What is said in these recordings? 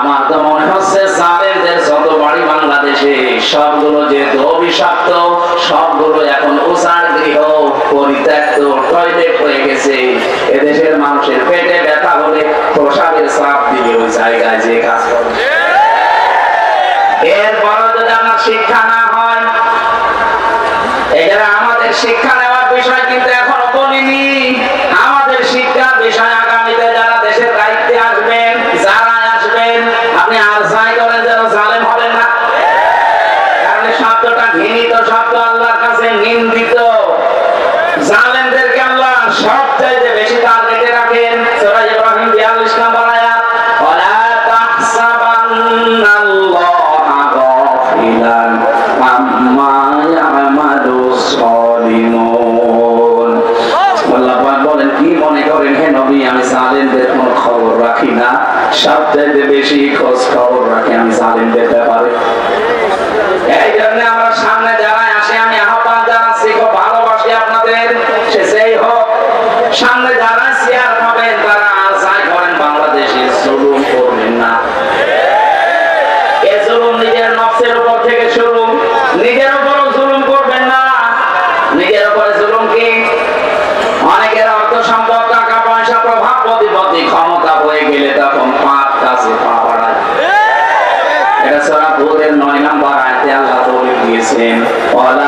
আমার তো মনে হচ্ছে সালেমদের যত বাড়ি বাংলাদেশে, সবগুলো যে অভিশাপ্ত, সবগুলো এখন উষার গৃহ, পরিত্যক্ত টয়লেট হয়ে গেছে। এদেশের মানুষের পেটে ব্যথা হলে প্রসাদের সাপ দিয়ে ওই জায়গায় জালেমদেরকে আল্লাহ সব চাইতে বেশি same. Voila.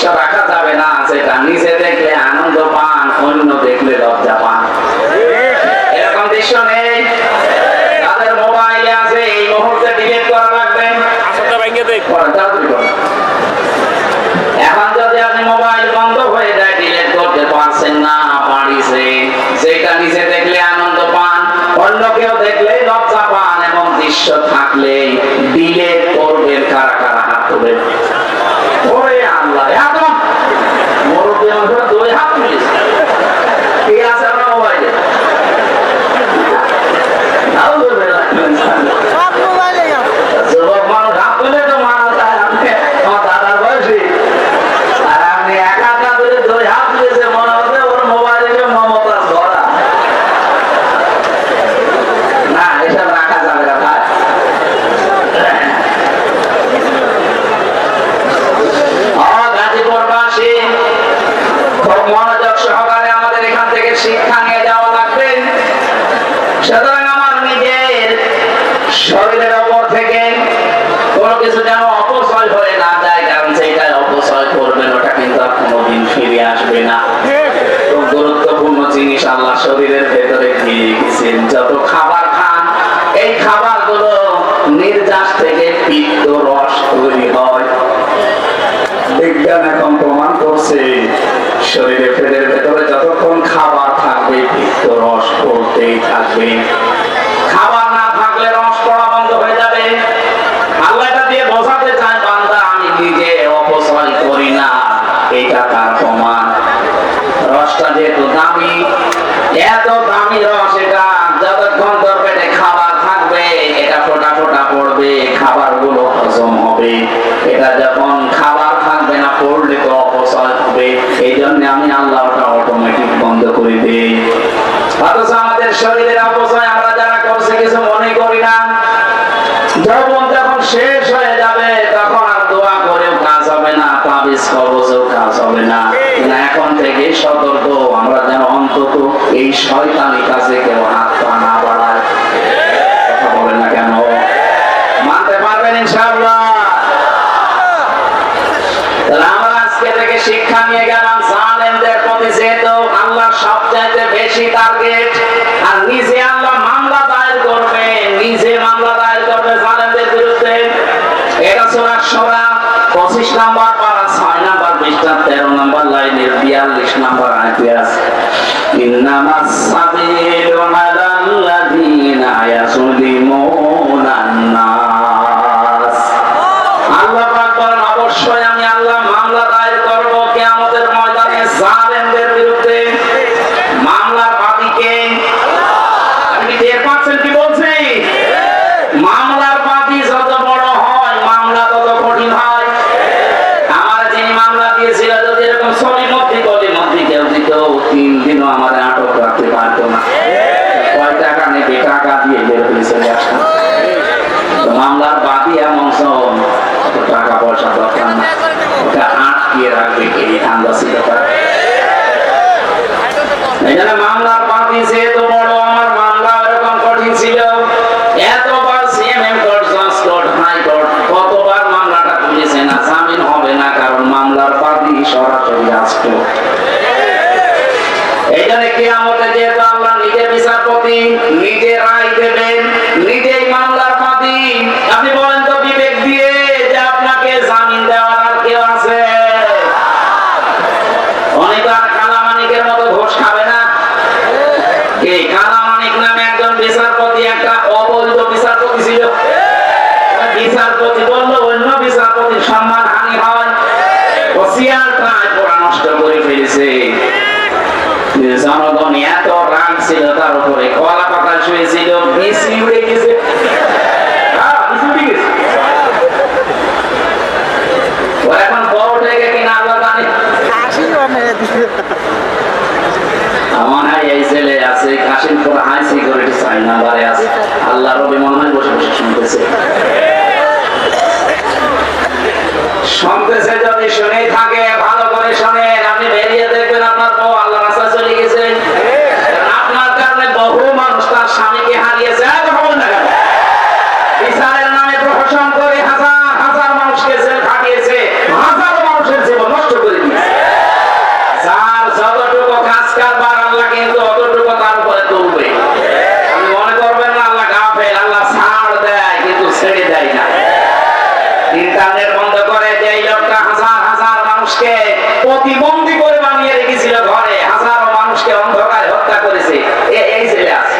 Shabbat. শয়তানি কাছে কেউ হাত পা না বাড়ায়। কথা বলেন না কেন? মানতে পারবেন ইনশাআল্লাহ। শিক্ষা নিয়ে গেলাম সালেমদের প্রতি যেহেতু আল্লাহ সবচাইতে বেশি টার্গেট আর নিজে আল্লাহ মামলা দায়ের করবে, নিজে মামলা দায়ের করবে সালেমদের বিরুদ্ধে। এটা সোনা সোনা পঁচিশ নাম্বার পারা ছয় নাম্বার পৃষ্ঠা তেরো নাম্বার লাইনের বিয়াল্লিশ নাম্বার আয়াত হয়েছিল। বিসি উড়ে গেছে। আমার এই ছেলে নাম্বারে আছে। আল্লাহ বসে শুনতেছে। শুনতেছে শুনেই থাকে প্রতিবন্ধী করে বানিয়ে রেখেছিল ঘরে। হাজারো মানুষকে অন্ধকারে হত্যা করেছে। এই ছেলে আছে।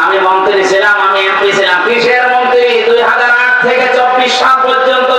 আমি মন্ত্রী ছিলাম, আমি এমপি ছিলাম। কৃষের মন্ত্রী? দুই হাজার আট থেকে চব্বিশ সাল পর্যন্ত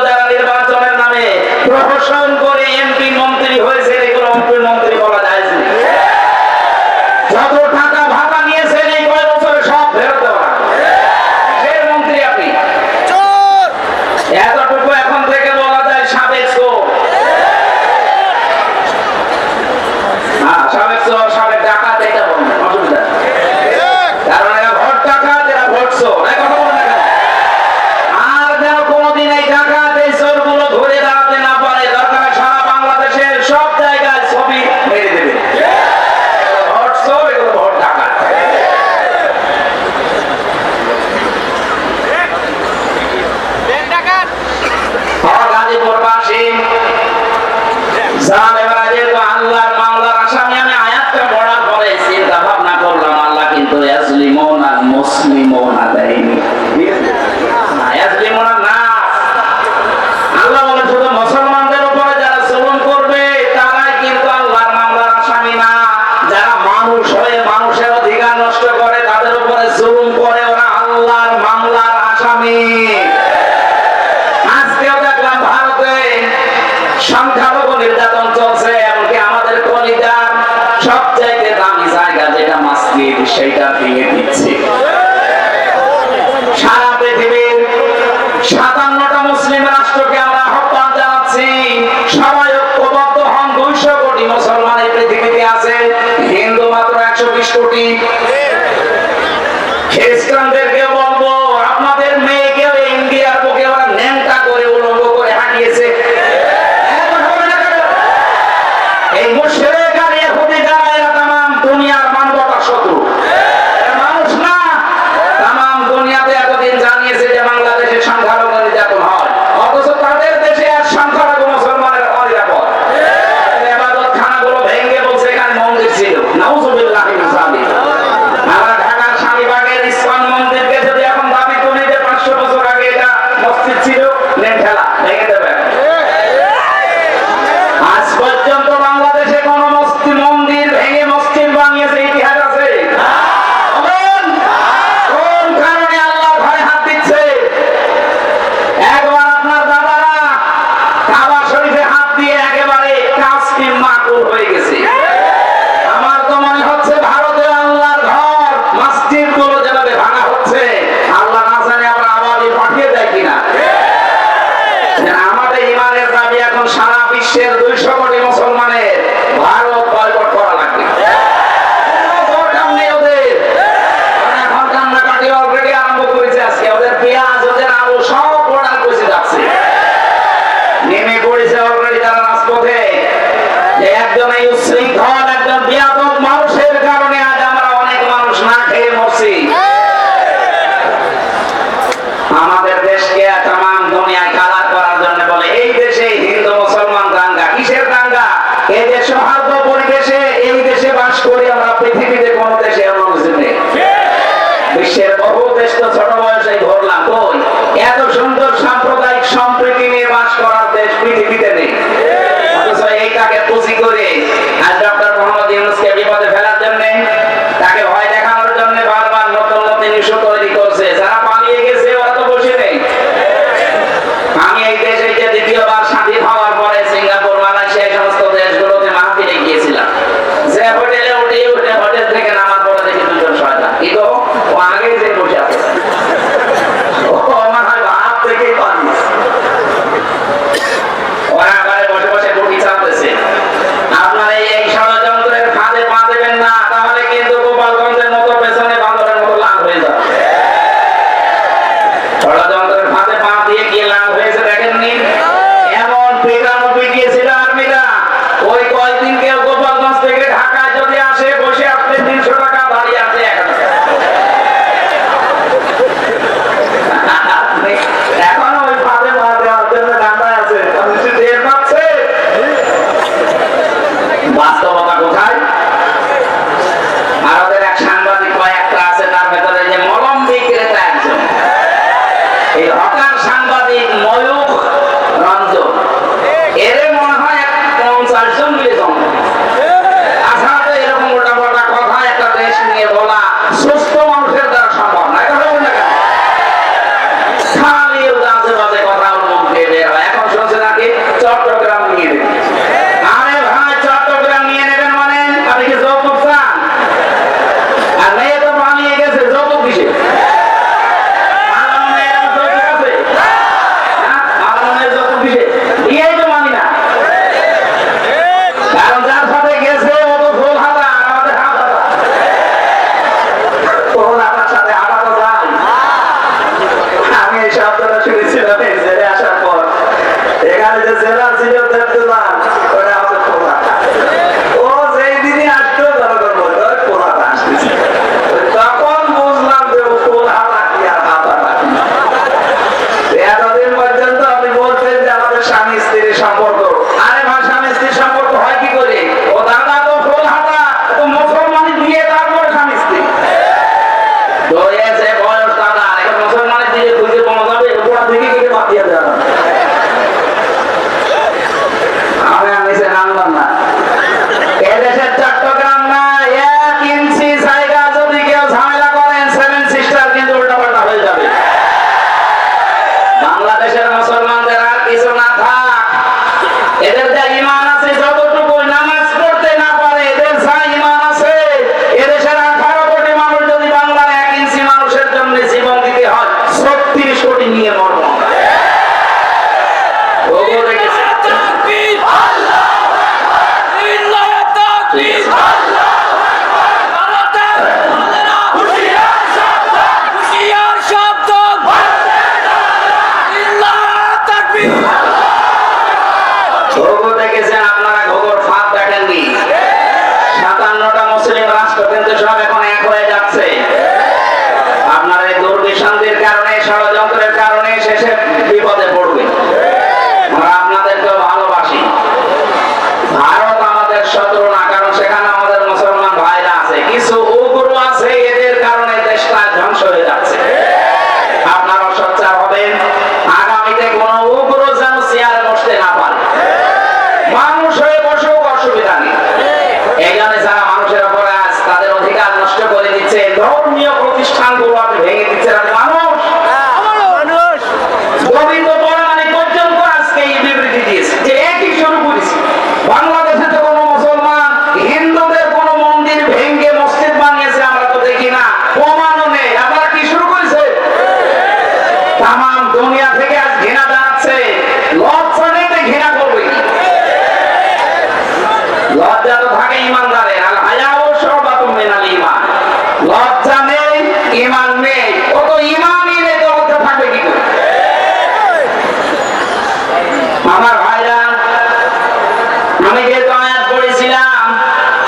সংখ্যালঘু নির্যাতন চলছে এমনকি আমাদের কলিদার সবচাইতে দামি জায়গা যেটা মাস্তির সেইটা ভেঙে দিচ্ছে। বেদনা ইউসে তৈরি করছে যারা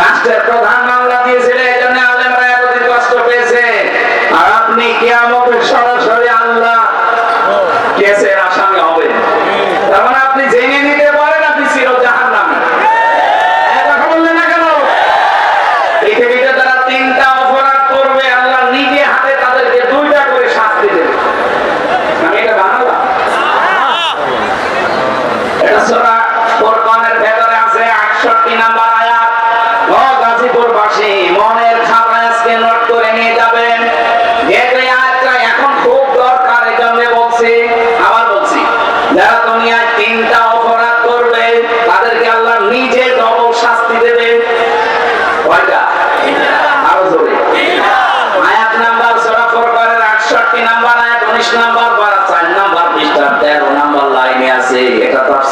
রাষ্ট্রের প্রধান মামলা দিয়েছিল এই জন্য আলেমরা এতদিন কষ্ট পেয়েছে। আর আপনি কি আমাকে সরাসরি আল্লাহ কেসের আসামি হবে। তার মানে আপনি জেনে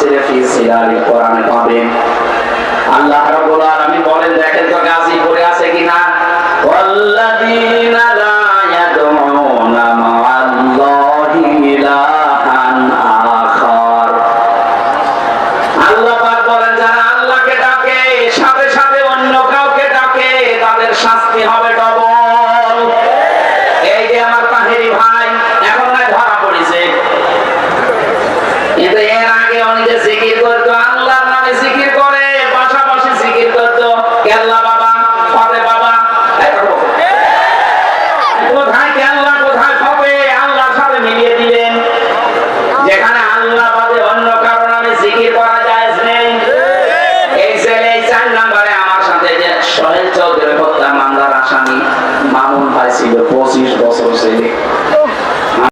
তাফসিরে ফি সিলাল কোরআন পাবেন